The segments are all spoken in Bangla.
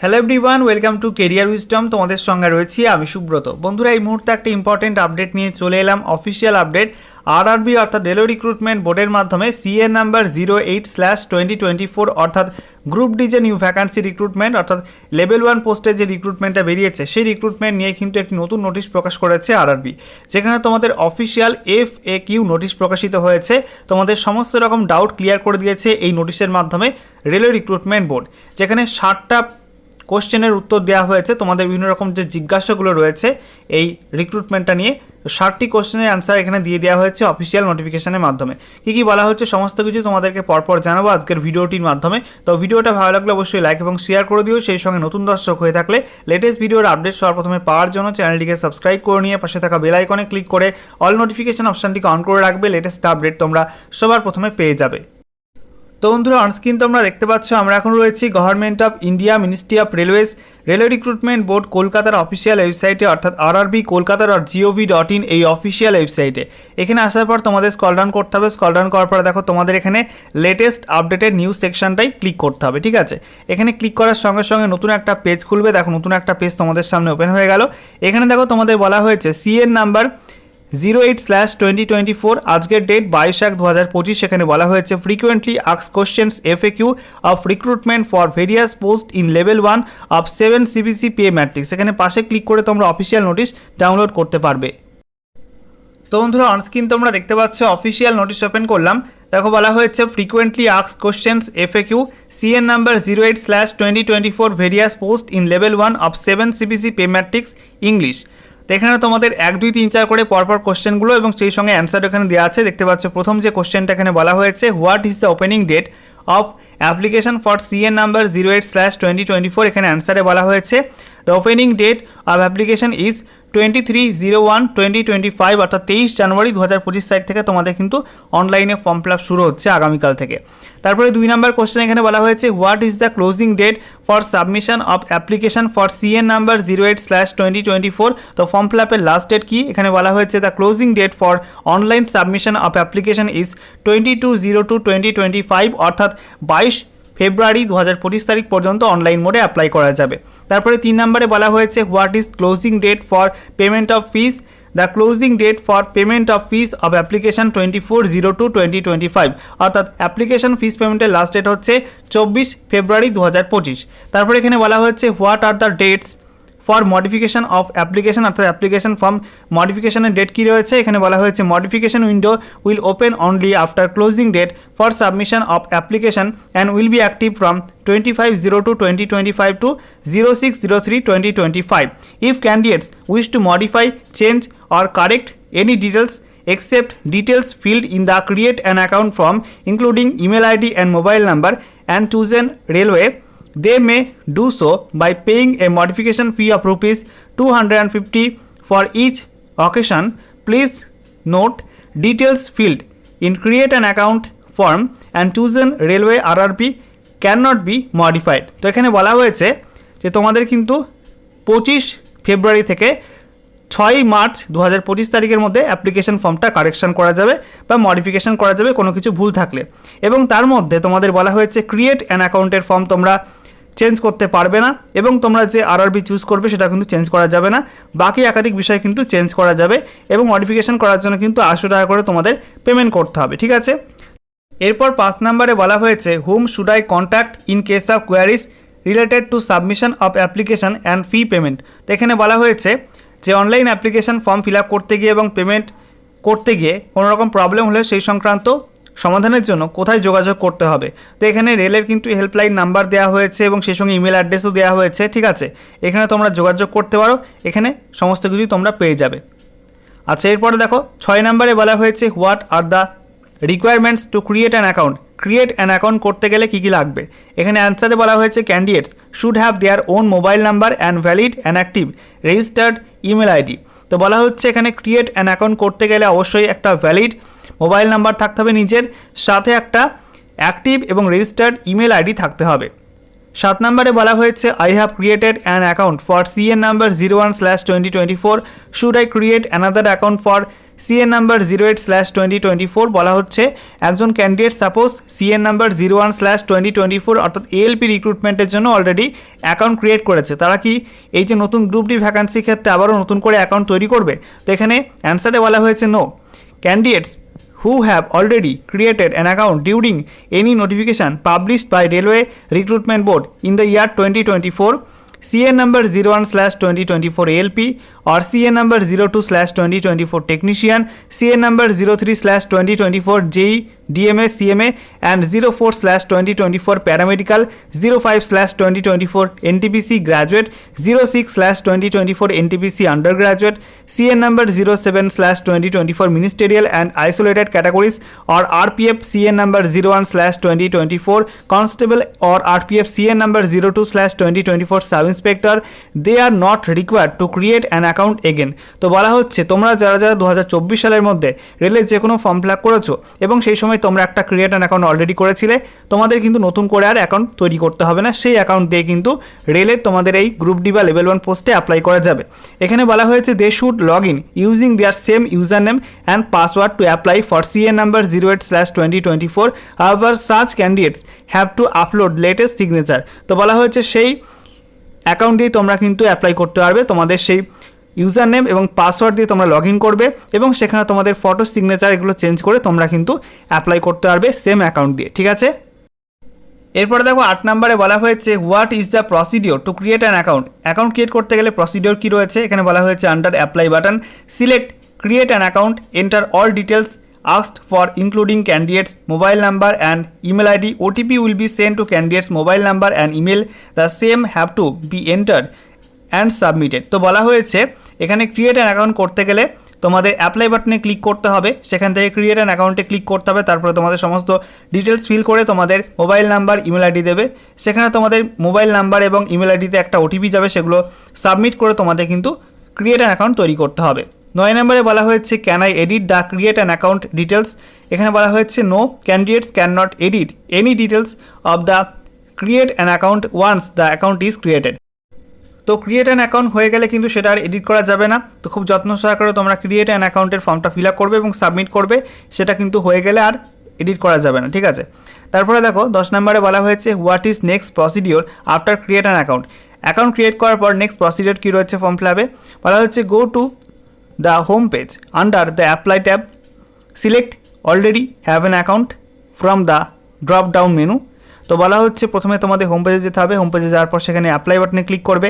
Hello everyone welcome to career wisdom তোমাদের সঙ্গে রয়েছি আমি সুব্রত। বন্ধুরা, এই মুহূর্তে একটা ইম্পর্টেন্ট আপডেট নিয়ে চলে এলাম অফিসিয়াল আপডেট আরআরবি অর্থাৎ রেলওয়ে রিক্রুটমেন্ট বোর্ডের মাধ্যমে CEN number zero eight slash twenty twenty four অর্থাৎ গ্রুপ ডি যে নিউ ভ্যাকান্সি রিক্রুটমেন্ট অর্থাৎ লেভেল ওয়ান পোস্টে যে রিক্রুটমেন্টটা বেরিয়েছে, সেই রিক্রুটমেন্ট নিয়ে কিন্তু একটি নতুন নোটিশ প্রকাশ করেছে আরআরবি যেখানে তোমাদের official F A Q notice প্রকাশিত হয়েছে। তোমাদের সমস্ত রকম ডাউট ক্লিয়ার করে দিয়েছে এই নোটিশের মাধ্যমে রেলওয়ে রিক্রুটমেন্ট বোর্ড যেখানে ষাটটা কোশ্চেনের উত্তর দেওয়া হয়েছে। তোমাদের বিভিন্ন রকম যে জিজ্ঞাসাগুলো রয়েছে, এই রিক্রুটমেন্টটা নিয়ে ষাটটি কোশ্চেনের অ্যান্সার এখানে দিয়ে দেওয়া হয়েছে অফিসিয়াল নোটিফিকেশনের মাধ্যমে। কী কী বলা হচ্ছে, সমস্ত কিছু তোমাদেরকে পরপর জানাব আজকের ভিডিওটির মাধ্যমে। তো ভিডিওটা ভালো লাগলে অবশ্যই লাইক এবং শেয়ার করে দিও। সেই সঙ্গে নতুন দর্শক হয়ে থাকলে লেটেস্ট ভিডিওর আপডেট সবার প্রথমে পাওয়ার জন্য চ্যানেলটিকে সাবস্ক্রাইব করে নিয়ে পাশে থাকা বেল আইকনে ক্লিক করে অল নোটিফিকেশন অপশানটিকে অন করে রাখবে। লেটেস্ট আপডেট তোমরা সবার প্রথমে পেয়ে যাবে। তো বন্ধুরা অনস্ক্রিন তোমরা দেখতে পাচ্ছ, আমরা এখন রয়েছি government of India ministry of railways railway recruitment board কলকাতার অফিসিয়াল ওয়েবসাইটে অর্থাৎ RRB Kolkata dot gov dot in এই অফিসিয়াল ওয়েবসাইটে এখানে আসার পর তোমাদের স্কল ডাউন করতে হবে স্কল ডাউন করার পর দেখো তোমাদের এখানে লেটেস্ট আপডেটেড নিউজ সেকশনটাই ক্লিক করতে হবে, ঠিক আছে? এখানে ক্লিক করার সঙ্গে সঙ্গে নতুন একটা পেজ খুলবে, দেখো নতুন একটা পেজ তোমাদের সামনে ওপেন হয়ে গেল। এখানে দেখো তোমাদের বলা হয়েছে CEN number zero eight slash twenty twenty four আজকের ডেট বাইশ এক দু হাজার পঁচিশ, সেখানে বলা হয়েছে frequently আক্স questions F A Q of recruitment for various post in level one of seven CPC pay matrix এখানে পাশে ক্লিক করে তোমরা অফিসিয়াল নোটিশ ডাউনলোড করতে পারবে। তো বন্ধুরা অনস্ক্রিন তোমরা দেখতে পাচ্ছ অফিসিয়াল নোটিশ ওপেন করলাম। দেখো, বলা হয়েছে frequently আক্স questions F A Q CEN number zero eight slash twenty twenty four various post in level one of seven CPC pay matrix English তো এখানে তোমাদের এক, দুই, তিন, চার করে পরপর কোশ্চেনগুলো এবং সেই সঙ্গে অ্যান্সার এখানে দেওয়া আছে। দেখতে পাচ্ছ, প্রথম যে কোশ্চেনটা এখানে বলা হয়েছে what is the opening date of application for CEN number zero eight slash twenty twenty four এখানে অ্যান্সারে বলা হয়েছে the opening date of application is twenty three zero one twenty twenty five অর্থাৎ তেইশ জানুয়ারি দু হাজার পঁচিশ তারিখ থেকে তোমাদের কিন্তু অনলাইনে ফর্ম ফিল আপ শুরু হচ্ছে আগামীকাল থেকে। তারপরে দুই নম্বর কোশ্চেন এখানে বলা হয়েছে what is the closing date for submission of application for CEN number zero eight slash twenty twenty four তো ফর্ম ফিল আপের লাস্ট ডেট কি? এখানে বলা হয়েছে the closing date for online submission of application is twenty two zero two twenty twenty five অর্থাৎ বাইশ ফেব্রুয়ারি দু হাজার পঁচিশ তারিখ পর্যন্ত অনলাইন মোডে অ্যাপ্লাই করা যাবে। তারপরে তিন নম্বরে বলা হয়েছে what is closing date for payment of fees the closing date for payment of fees of application twenty four zero two twenty twenty five অর্থাৎ অ্যাপ্লিকেশন ফিস পেমেন্টের লাস্ট ডেট হচ্ছে চব্বিশ ফেব্রুয়ারি দু হাজার পঁচিশ। তারপরে এখানে বলা হয়েছে what are the dates for modification of application অর্থাৎ অ্যাপ্লিকেশন ফর্ম মডিফিকেশনের ডেট কী রয়েছে? এখানে বলা হয়েছে modification window will open only after closing date for submission of application and will be active from twenty five zero two twenty twenty five to zero six zero three twenty twenty five if candidates wish to modify change or correct any details except details filled in the create an account form, including email id and mobile number, and chosen railway they may do so by paying a modification fee of rupees 250 for each occasion please note details filled in create an account form and chosen railway rrp cannot be modified তো এখানে বলা হয়েছে যে তোমাদের কিন্তু পঁচিশ ফেব্রুয়ারি থেকে ছয়ই মার্চ দু হাজার পঁচিশ তারিখের মধ্যে অ্যাপ্লিকেশন ফর্মটা কারেকশন করা যাবে বা মডিফিকেশন করা যাবে কোনো কিছু ভুল থাকলে এবং তার মধ্যে তোমাদের বলা হয়েছে ক্রিয়েট অ্যান অ্যাকাউন্টের ফর্ম তোমরা চেঞ্জ করতে পারবে না এবং তোমরা যে আরআরবি চুজ করবে সেটা কিন্তু চেঞ্জ করা যাবে না। বাকি একাধিক বিষয় কিন্তু চেঞ্জ করা যাবে এবং মডিফিকেশন করার জন্য কিন্তু আটশো টাকা করে তোমাদের পেমেন্ট করতে হবে, ঠিক আছে? এরপর পাঁচ নম্বরে বলা হয়েছে whom should I contact in case of queries related to submission of application and fee payment তো এখানে বলা হয়েছে যে online application form fill up করতে গিয়ে এবং পেমেন্ট করতে গিয়ে কোনো রকম প্রবলেম হলে সেই সংক্রান্ত সমাধানের জন্য কোথায় যোগাযোগ করতে হবে। তো এখানে রেলের কিন্তু হেল্পলাইন নাম্বার দেওয়া হয়েছে এবং সেই সঙ্গে ইমেল অ্যাড্রেসও দেওয়া হয়েছে, ঠিক আছে? এখানে তোমরা যোগাযোগ করতে পারো, এখানে সমস্ত কিছুই তোমরা পেয়ে যাবে। আচ্ছা এরপরে দেখো, ছয় নম্বরে বলা হয়েছে what are the requirements to create an account create an account করতে গেলে কী কী লাগবে? এখানে অ্যান্সারে বলা হয়েছে candidates should have their own mobile number and valid and active registered email ID তো বলা হচ্ছে এখানে ক্রিয়েট অ্যান অ্যাকাউন্ট করতে গেলে অবশ্যই একটা ভ্যালিড মোবাইল নাম্বার থাকতে হবে নিজের সাথে একটা অ্যাক্টিভ এবং রেজিস্টার্ড ইমেল আইডি থাকতে হবে। সাত নম্বরে বলা হয়েছে I have created an account for CN number zero one slash twenty twenty four should I create another account for CN number zero eight slash twenty twenty four বলা হচ্ছে, একজন candidate suppose CN number zero one slash twenty twenty four অর্থাৎ এএলপি রিক্রুটমেন্টের জন্য অলরেডি অ্যাকাউন্ট ক্রিয়েট করেছে। তারা কি এই যে নতুন গ্রুপ ডি ভ্যাকান্সি ক্ষেত্রে আবারও নতুন করে অ্যাকাউন্ট তৈরি করবে? তো এখানে অ্যান্সারে বলা হয়েছে no candidates who have already created an account during any notification published by Railway Recruitment Board in the year 2024 CN number 01 slash 2024 ALP or number 02 slash 2024 technician, CN number 03 slash 2024 JE, DMA CMA and zero four slash twenty twenty four paramedical zero five slash twenty twenty four NTPC graduate zero six slash twenty twenty four NTPC under graduate CEN number zero seven slash twenty twenty four ministerial and isolated categories or R P RPF CEN number zero one slash twenty twenty four constable or R P F CEN number zero two slash twenty twenty four sub inspector they are not required to create an account again তো বলা হচ্ছে, তোমরা যারা যারা দু হাজার চব্বিশ সালের মধ্যে রেলের যে কোনো ফর্ম ফিল আপ করেছ, এবং সেই সময় তোমরা একটা ক্রিয়েট অ্যান অ্যাকাউন্ট অলরেডি করেছিলে, তোমাদের কিন্তু নতুন করে আর অ্যাকাউন্ট তৈরি করতে হবে না। সেই অ্যাকাউন্ট দিয়ে কিন্তু রেলের তোমাদের এই গ্রুপ ডি বা লেভেল ওয়ান পোস্টে অ্যাপ্লাই করা যাবে। এখানে বলা হয়েছে they should log in using their same user name and password to apply for CEN number zero eight slash twenty twenty four আবার such candidates have to upload latest signature তো বলা হয়েছে সেই অ্যাকাউন্ট দিয়ে তোমরা কিন্তু অ্যাপ্লাই করতে পারবে। তোমাদের সেই ইউজার নেম এবং পাসওয়ার্ড দিয়ে তোমরা লগ করবে এবং সেখানে তোমাদের ফটো সিগনেচার এগুলো চেঞ্জ করে তোমরা কিন্তু অ্যাপ্লাই করতে পারবে সেম অ্যাকাউন্ট দিয়ে, ঠিক আছে? এরপরে দেখো আট নম্বরে বলা হয়েছে what is the procedure to create an account account create করতে গেলে প্রসিডিওর কী রয়েছে? এখানে বলা হয়েছে under apply button select create an account enter all details asked for including candidates, mobile number and email id otp will be sent to candidates mobile number and email. The same have to be entered. And submitted. তো বলা হয়েছে, এখানে ক্রিয়েট অ্যান অ্যাকাউন্ট করতে গেলে তোমাদের অ্যাপ্লাই বাটনে ক্লিক করতে হবে। সেখান থেকে ক্রিয়েট অ্যান অ্যাকাউন্টে ক্লিক করতে হবে। তারপরে তোমাদের সমস্ত ডিটেলস ফিল করে তোমাদের মোবাইল নাম্বার ইমেল আইডি দেবে। সেখানে তোমাদের মোবাইল নাম্বার এবং ইমেল আইডিতে একটা ওটিপি যাবে। সেগুলো সাবমিট করে তোমাদের কিন্তু ক্রিয়েট অ্যান অ্যাকাউন্ট তৈরি করতে হবে। নয় নম্বরে বলা হয়েছে can I edit the create an account details এখানে বলা হয়েছে no candidates can not edit any details of the create an account once the account is created তো ক্রিয়েট অ্যান অ্যাকাউন্ট হয়ে গেলে কিন্তু সেটা আর এডিট করা যাবে না। তো খুব যত্ন সহকারে তোমরা ক্রিয়েট অ্যান অ্যাকাউন্টের ফর্মটা ফিল আপ করবে এবং সাবমিট করবে, সেটা কিন্তু হয়ে গেলে আর এডিট করা যাবে না, ঠিক আছে? তারপরে দেখো, দশ নম্বরে বলা হয়েছে what is next procedure after create an account account create করার পর নেক্সট প্রসিডিওর কী রয়েছে ফর্ম ফিল আপে বলা হচ্ছে go to the home page under the apply tab select already have an account from the drop down menu তো বলা হচ্ছে প্রথমে তোমাদের হোম পেজে যেতে হবে। হোম পেজে যাওয়ার পর সেখানে অ্যাপ্লাই বাটনে ক্লিক করবে।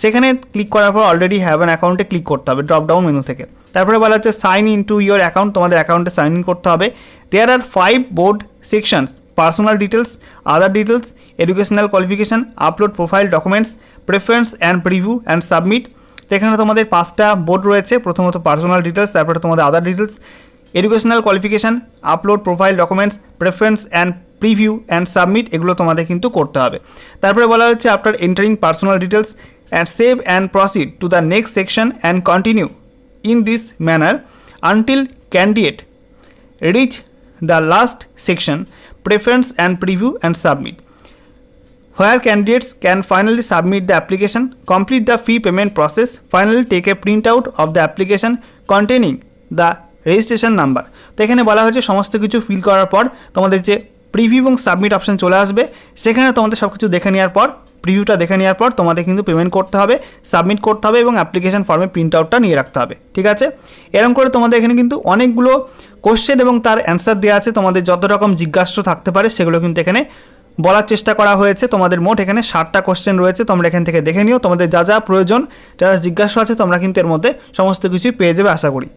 সেখানে ক্লিক করার পর অলরেডি হ্যাভ অ্যান অ্যাকাউন্টে ক্লিক করতে হবে ড্রপ ডাউন মেনু থেকে। তারপরে বলা হচ্ছে sign in to your account তোমাদের অ্যাকাউন্টে সাইন ইন করতে হবে। There are five board sections personal details other details educational qualification upload profile documents preference and preview and submit তো এখানে তোমাদের পাঁচটা বোর্ড রয়েছে, প্রথমত পার্সোনাল ডিটেলস তারপরে তোমাদের other details educational qualification upload profile documents preference and preview and submit এগুলো তোমাদের কিন্তু করতে হবে। তারপরে বলা হচ্ছে after entering personal details and save and proceed to the next section and continue in this manner until candidate reach the last section preference and preview and submit where candidates can finally submit the application, complete the fee payment process, finally take a printout of the application containing the registration number তো এখানে বলা হয়েছে সমস্ত কিছু ফিল করার পর তোমাদের যে প্রিভিউ এবং সাবমিট অপশান চলে আসবে। সেখানে তোমাদের সব কিছু দেখে নেওয়ার পর প্রিভিউটা দেখে নেওয়ার পর তোমাদের কিন্তু পেমেন্ট করতে হবে সাবমিট করতে হবে এবং অ্যাপ্লিকেশন ফর্মে প্রিন্ট আউটটা নিয়ে রাখতে হবে, ঠিক আছে? এরকম করে তোমাদের এখানে কিন্তু অনেকগুলো কোশ্চেন এবং তার অ্যান্সার দেওয়া আছে। তোমাদের যত রকম জিজ্ঞাস্য থাকতে পারে, সেগুলো কিন্তু এখানে বলার চেষ্টা করা হয়েছে। তোমাদের মোট এখানে ষাটটা কোশ্চেন রয়েছে, তোমরা এখান থেকে দেখে নিও। তোমাদের যা যা প্রয়োজন যারা জিজ্ঞাসা আছে, তোমরা কিন্তু এর মধ্যে সমস্ত কিছুই পেয়ে যাবে, আশা করি।